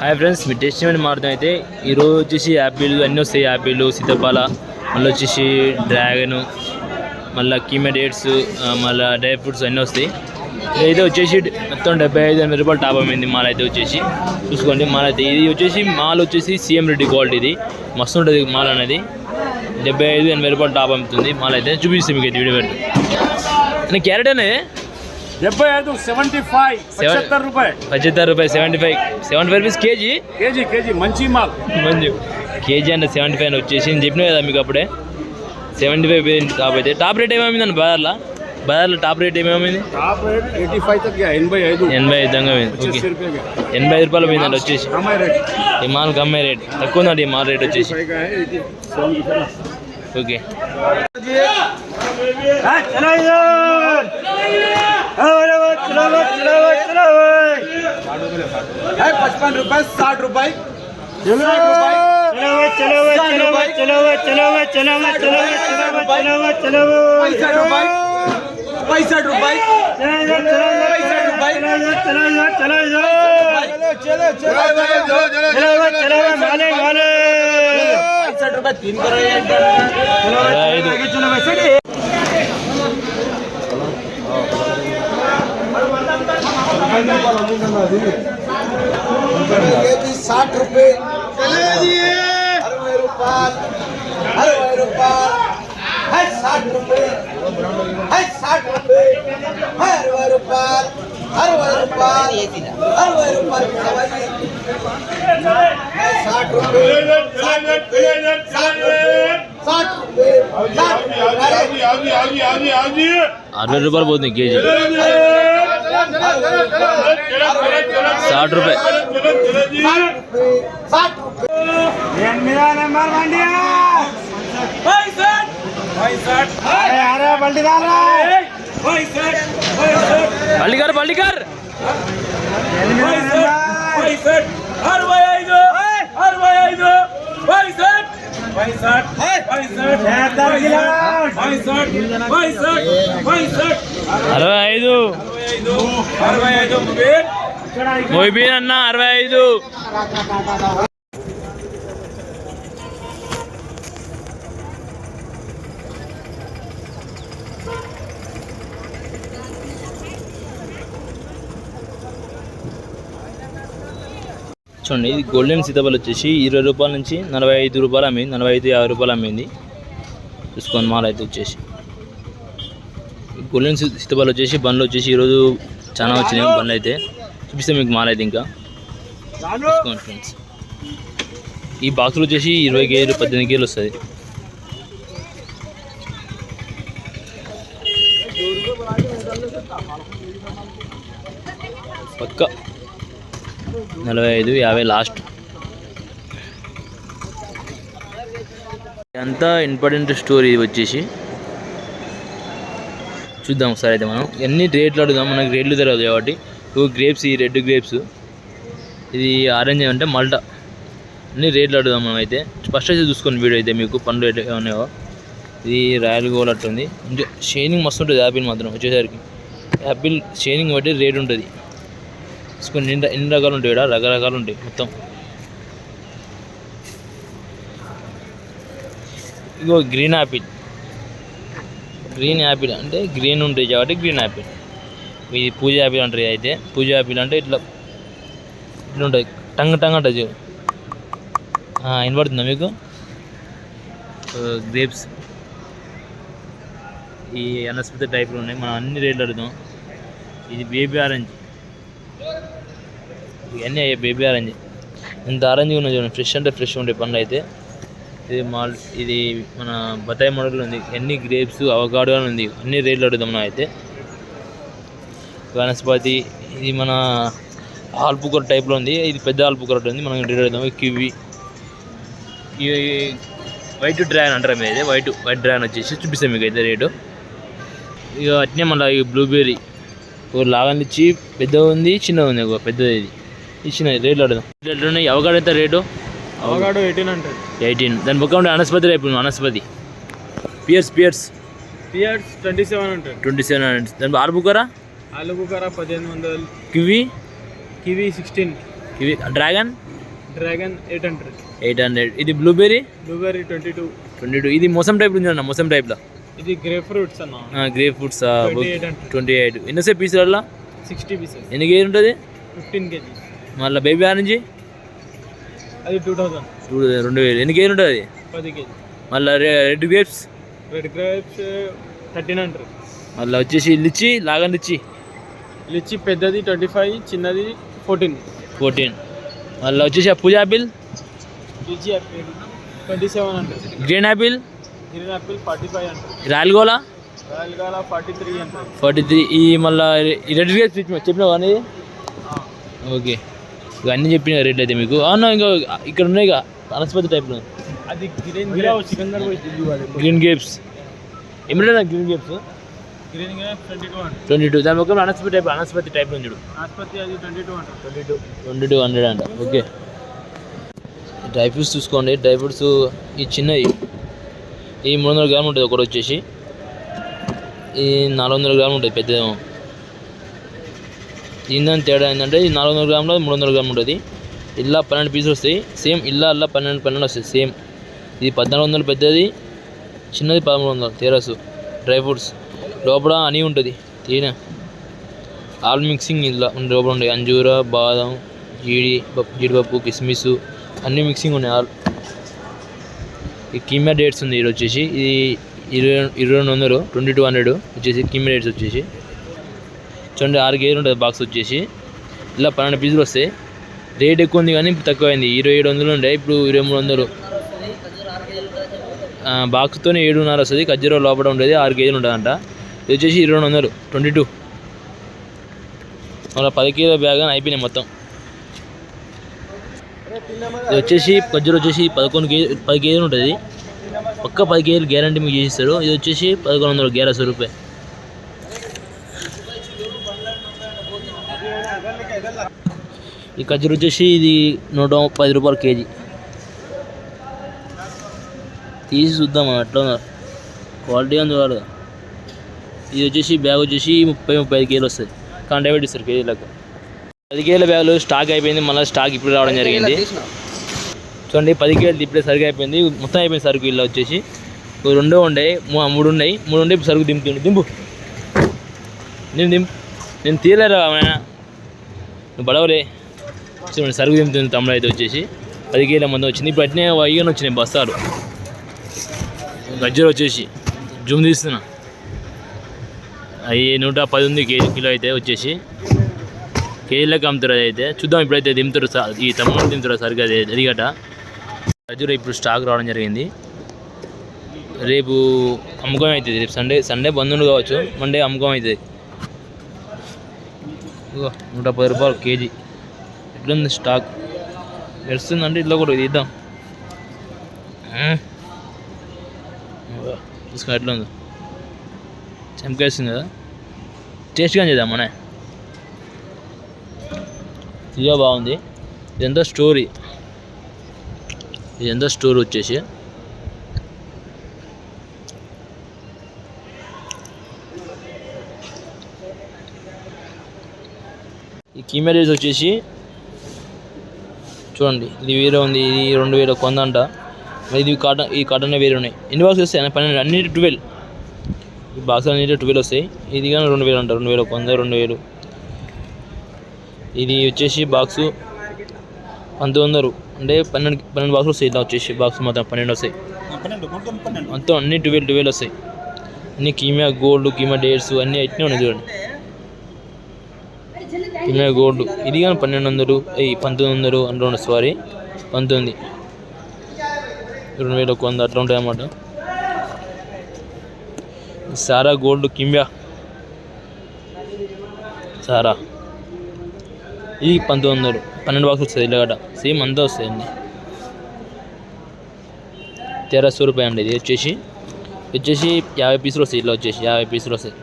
Hi friends మీ test ఏమైనా మారుతాం అయితే ఈరోజు వచ్చేసి యాపిల్ అన్నీ వస్తాయి యాపిల్ సీతాఫల మళ్ళీ వచ్చేసి డ్రాగన్ మళ్ళీ కీమెడేట్స్ మళ్ళీ డ్రై ఫ్రూట్స్ అన్నీ వస్తాయి. ఇదైతే వచ్చేసి మొత్తం డెబ్బై ఐదు ఎనిమిది రూపాయలు టాప్ అయింది మాల్ అయితే వచ్చేసి. చూసుకోండి మాల్ అయితే ఇది వచ్చేసి మాల్ వచ్చేసి సీఎం రెడ్డి క్వాలిటీ ఇది. మస్తు ఉంటుంది మాల్ అనేది. డెబ్బై ఐదు ఎనభై రూపాయలు టాప్ అమ్ముతుంది మాల్ అయితే. చూపిస్తాం మీకు అయితే వీడియో పెట్టి. క్యారెట్ అనేది డెబ్బై ఐదు సెవెంటీ ఫైవ్ పచ్చత్తర రూపాయి పచ్చత్తర రూపాయి seventy five seventy five rupees KG KG KG మంచి మాల్ మంచి కేజీ అంటే సెవెంటీ ఫైవ్ వచ్చేసి నేను చెప్పిన కదా మీకు అప్పుడే సెవెంటీ ఫైవ్ టాప్ అయితే టాప్ రేట్ ఏమైందండి బజార్లో బజార్లో టాప్ రేట్ ఏమేమైంది టాప్ రేట్ ఎయిటీ ఫైవ్ ఎనభై ఐదు ఎనభై ఐదు దంగా పోయింది ఓకే ఎనభై ఐదు రూపాయలు పోయిందండి వచ్చేసి ఈ మాల్ గమ్మాయి రేట్ తక్కువ ఉందండి ఈ మాల్ రేట్ వచ్చేసి ఓకే है पचपन रुपए साठ रुपए चलो चलो चलो चलो चलो चलो चलो चलो चलो पैंसठ रुपए पैंसठ रुपए चलो चलो चलो चलो चलो चलो चलो चलो चलो चलो के जी साठ रुपए अरवे रुपये। अरवे साठ रुपये साठ रुपये साठ रुपए साठ साठ साठ बोलते के जी పైసట్ పైసట్ పైసట్ పైసట్ పైసట్ అరవై ఐదు ఐదు అరవై ఐదు ముబీర్ మొయిబీన్ అన్న అరవై ఐదు. చూడండి ఇది గోల్డెన్ సీతాఫలం వచ్చేసి ఇరవై రూపాయల నుంచి నలభై ఐదు రూపాయలు అమ్మింది నలభై ఐదు యాభై రూపాయలు అమ్మింది. చూసుకోండి మాల్ అయితే వచ్చేసి. గోల్డెన్ సీ- సీతాఫలం వచ్చేసి బండ్లు వచ్చేసి ఈరోజు చాలా వచ్చినాయి బండ్లు అయితే. చూపిస్తే మీకు మాల్ అయితే ఇంకా ఫ్రెండ్స్ ఈ బాక్సులు వచ్చేసి ఇరవై కేజీలు పద్దెనిమిది కేజీలు వస్తుంది పక్క. నలభై ఐదు యాభై లాస్ట్ అంతా ఇంపార్టెంట్ స్టోరీ వచ్చేసి. చూద్దాం ఒకసారి అయితే మనం. ఎన్ని రేట్లు అడుగుదాం? మనకి రేట్లు తెలియదు కాబట్టి. గ్రేప్స్ ఈ రెడ్ గ్రేప్స్. ఇది ఆరెంజ్ అంటే మల్టా. అన్ని రేట్లు అడుగుదాం మనం అయితే ఫస్ట్ అయితే చూసుకోండి వీడియో అయితే మీకు పండు రేట్లు ఉన్నాయో ఇది రాయల్ గోల్ అట్టుంది ఇంకా మస్తు ఉంటుంది యాపిల్ మాత్రం వచ్చేసరికి. యాపిల్ షేనింగ్ బట్టి రేట్ ఉంటుంది. చూసుకోండి ఎన్ని ఎన్ని రకాలు ఉంటాయి ఇక్కడ? రకరకాలు ఉంటాయి మొత్తం. ఇగో గ్రీన్ యాపిల్. గ్రీన్ యాపిల్ అంటే గ్రీన్ ఉంటాయి కాబట్టి గ్రీన్ యాపిల్. ఇది పూజ యాపిల్ అంటారు ఇది అయితే. పూజ యాపిల్ అంటే ఇట్లా ఇట్లా ఉంటుంది. టంగ్ టంగ్ ఉంటుంది వినపడుతుందా మీకు? గ్రేప్స్ ఈ అనస్పతి టైప్లో ఉన్నాయి. మనం అన్ని రేట్లు అడుగుతాం ఇది బేబీ ఆరెంజ్ ఇవన్నీ అయ్యాయి బేబీ ఆరెంజ్ ఇంత ఆరెంజ్ ఉన్నది చూడండి ఫ్రెష్ అంటే ఫ్రెష్ ఉండే పండ్లు అయితే. ఇది మాల్ ఇది మన బత్తాయి మోడల్ ఉంది. ఎన్ని గ్రేప్స్ అవగాడో ఉంది. అన్ని రేట్లు అడుగుదాం మనం అయితే. వనస్పతి ఇది మన ఆల్పుకూర టైప్లో ఉంది. ఇది పెద్ద ఆల్పుకూర ఉంది. మనం రేట్ అడుగుదాం కివి వైట్ డ్రాగన్ అంటారు అయితే. వైట్ వైట్ డ్రాగన్ వచ్చేసి చూపిస్తాం మీకు అయితే రేటు. ఇక అట్నే మళ్ళీ ఈ బ్లూబెర్రీ. ఒక లాగని ఇచ్చి పెద్దగా ఉంది చిన్నగా ఉంది. ఒక పెద్దది ఇది. ఈ చిన్న రేట్లు అడుగుదాం. రేట్లు ఉన్నాయి అవగాడో అయితే rate? Avocado eighteen hundred. Eighteen. దాని పక్క ఉండే అనస్పతి రేపు అనస్పతి pears pears. Pears twenty seven hundred. Twenty seven hundred. దాని ఆల్బుకరా ఆలు బుకారా పదిహేను వందలు. Kiwi? Kiwi sixteen. Kiwi dragon? Dragon eight hundred. Eight hundred. ఇది blueberry? Blueberry twenty two twenty two ఇది మొసం టైప్ ఉంది అన్న మొసం టైప్లో ఇది గ్రే ఫ్రూట్స్ అన్న గ్రేప్ ఫ్రూట్స్ 28 అంటే. ట్వంటీ ఎయిట్ ఎన్నోసేపు పీసులలో సిక్స్టీ పీసెస్ ఎన్ని కేజీ ఉంటుంది? Fifteen KG. మళ్ళీ బేబీ ఆ నుంచి? అది టూ థౌజండ్ చూడు రెండు వేలు. ఎన్ని కేజీ ఉంటుంది అది? పది కేజీ. మళ్ళీ red grapes red grapes thirteen hundred మళ్ళీ వచ్చేసి లిచ్చి లాగన్ లిచ్చి. లిచ్చి పెద్దది ట్వంటీ ఫైవ్ చిన్నది ఫోర్టీన్. ఫోర్టీన్. మళ్ళీ వచ్చేసి ఆ పూజ apple litchi apple twenty seven hundred green apple green apple forty five hundred royal gala royal gala forty three hundred forty three ఈ మళ్ళీ red grapes చెప్పినావు కానీ okay. ఇక అన్నీ చెప్పిన రేట్లు అయితే మీకు. అవునా ఇంకా ఇక్కడ ఉన్నాయి ఇక అనస్పతి టైప్లో అది గ్రీన్ గ్రీన్ గ్రేప్స్. ఏమిటా గ్రీన్ గ్రేప్ ట్వంటీ టూ దాని ఒక అనస్పతి టైప్ అనస్పతి టైప్ నుంచి twenty two twenty two hundred అంట. ఓకే. డ్రై ఫ్రూట్స్ చూసుకోండి. డ్రై ఫ్రూట్స్ ఈ చిన్నవి. ఈ మూడు వందల గ్రాములు ఉంటుంది ఒకటి వచ్చేసి. ఈ నాలుగు వందల గ్రాములు ఉంటుంది పెద్దదేమో. దీని తేడా ఏంటంటే ఈ నాలుగు వందల గ్రాములు మూడు వందల గ్రాములు ఉంటుంది. ఇలా పన్నెండు పీసులు వస్తాయి. సేమ్ ఇలా అలా పన్నెండు పన్నెండు వస్తాయి. సేమ్. ఇది పద్నాలుగు వందలు పెద్దది. చిన్నది పదమూడు వందలు. తెరసు. Dry fruits. లోపల అని ఉంటుంది తినే. ఆల్ మిక్సింగ్ ఇలా ఉండే లోపల ఉండే అంజూర బాదం జీడి పప్పు జీడిపప్పు కిస్మిస్ అన్నీ మిక్సింగ్ ఉన్నాయి ఆల్. ఈ కీమా డేట్స్ ఉంది ఇది వచ్చేసి. ఇది ఇరవై ఇరవై రెండు వందలు ట్వంటీ టూ హండ్రెడ్ వచ్చేసి కీమా డేట్స్ వచ్చేసి. చూడండి ఆరు కేజీలు ఉంటుంది బాక్స్ వచ్చేసి. ఇలా పన్నెండు పీసులు వస్తాయి. రేట్ ఎక్కువ ఉంది కానీ ఇప్పుడు తక్కువైంది. ఇరవై ఏడు వందలు ఉండే ఇప్పుడు ఇరవై మూడు వందలు. బాక్స్తోనే ఏడున్నర వస్తుంది ఖర్జూర లోపల ఉండేది ఆరు కేజీలు ఉంటుందంట. ఇది వచ్చేసి ఇరవై రెండు వందలు. Twenty two. మళ్ళీ పది కిలో బ్యాగ్ అని అయిపోయినాయి మొత్తం. ఇది వచ్చేసి ఖర్జూర వచ్చేసి పదకొండు కేజీ పది కేజీలు ఉంటుంది. పక్క పది కేజీలు గ్యారంటీ మీకు చేసిస్తారు ఇది వచ్చేసి పదకొండు వందలు గ్యారెస్ రూపాయ ఈ ఖర్జూర వచ్చేసి ఇది నూట పది రూపాయలు కేజీ. తీసి చూద్దాం ఎట్లా క్వాలిటీ ఉంది వాళ్ళు ఇది వచ్చేసి బ్యాగ్ వచ్చేసి ముప్పై ముప్పై ఐదు కేజీలు వస్తుంది. కాంటాక్ట్ ఇస్తారు కేజీలకు పది కేజీల బ్యాగులు స్టాక్ అయిపోయింది మళ్ళీ స్టాక్ ఇప్పుడు రావడం జరిగింది. చూడండి పది కేజీలు ఇప్పుడే సరుకు అయిపోయింది మొత్తం అయిపోయింది సరుకు ఇలా వచ్చేసి. రెండో ఉండే మూడు ఉన్నాయి మూడు ఉండే సరుకు దింపుతుండే. దింపు. నేను దింపు. నేను తీయలేరా ఆయన నువ్వు బడవలే చూడండి సరుకు దింపుతుంది తమ్ముడు అయితే వచ్చేసి. పది కేజీల మంది వచ్చింది. ఇప్పుడు అట్నే అయ్యని వచ్చినాయి బస్తాలు. గజ్జలు వచ్చేసి. జూమ్ తీస్తున్నా. అవి నూట పది ఉంది కేజీ కిలో అయితే వచ్చేసి. కేజీలకు అమ్ముతారు అది అయితే. చూద్దాం ఇప్పుడైతే దింపుతారు ఈ తమ్ముడు దింపుతారు సరిగ్గా అది ఎదిగట ఖర్జూర ఇప్పుడు స్టాక్ రావడం జరిగింది. రేపు అమ్మకం అవుతుంది రేపు సండే సండే బంధువులు కావచ్చు. మండే అమ్మకం అవుతుంది నూట పది రూపాయలు కేజీ. ఎట్లుంది స్టాక్? నడుస్తుందంటే ఇట్లా కూడా తీద్దాం చూసుకో ఎట్లా ఉంది చంపేస్తుంది కదా? టేస్ట్గా చేద్దాం మన ఇదిగా బాగుంది. ఇదంతా స్టోరీ ఇదంతా స్టోర్ వచ్చేసి. ఈ కీమెరీస్ వచ్చేసి చూడండి ఇది వేరే ఉంది ఇది రెండు వేల కొందంట. మరి ఇది కాటన్ ఈ కాటన్ వేరే ఉన్నాయి. ఎన్ని బాక్స్ వస్తాయి? పన్నెండు అన్ని ట్వెల్వ్ ఈ బాక్స్ అన్నిటి ట్వెల్వ్ వస్తాయి. ఇది కానీ రెండు వేలు అంట రెండు వేల కొంద రెండు వేలు. ఇది వచ్చేసి బాక్సు పంతొమ్మిది వందలు. అంటే పన్నెండు పన్నెండు బాక్సులు వస్తాయి ఇలా వచ్చేసి బాక్స్ మొత్తం పన్నెండు వస్తాయి. మొత్తం అన్ని ట్వెల్వ్ ట్వెల్వ్ వస్తాయి. అన్ని కీమియా గోల్డ్ కీమియా డేట్స్ అన్నీ అట్నే ఉన్నాయి చూడండి. కీమియా గోల్డ్. ఇది కానీ పన్నెండు వందలు అయ్యి పంతొమ్మిది వందలు రెండు సారీ పంతొమ్మిది. రెండు వేల ఒక వంద అట్లా ఉంటాయి అన్నమాట. సారా గోల్డ్ కిమ్యా. సారా. ఇది పంతొమ్మిది వందలు. పన్నెండు బాక్స్ వస్తుంది ఇలాగట సేమ్ అంతా వస్తాయి తెరా తెరస్సు అండి ఇది వచ్చేసి వచ్చేసి యాభై పీసులు వస్తాయి. ఇట్లా వచ్చేసి యాభై పీసులు వస్తాయి.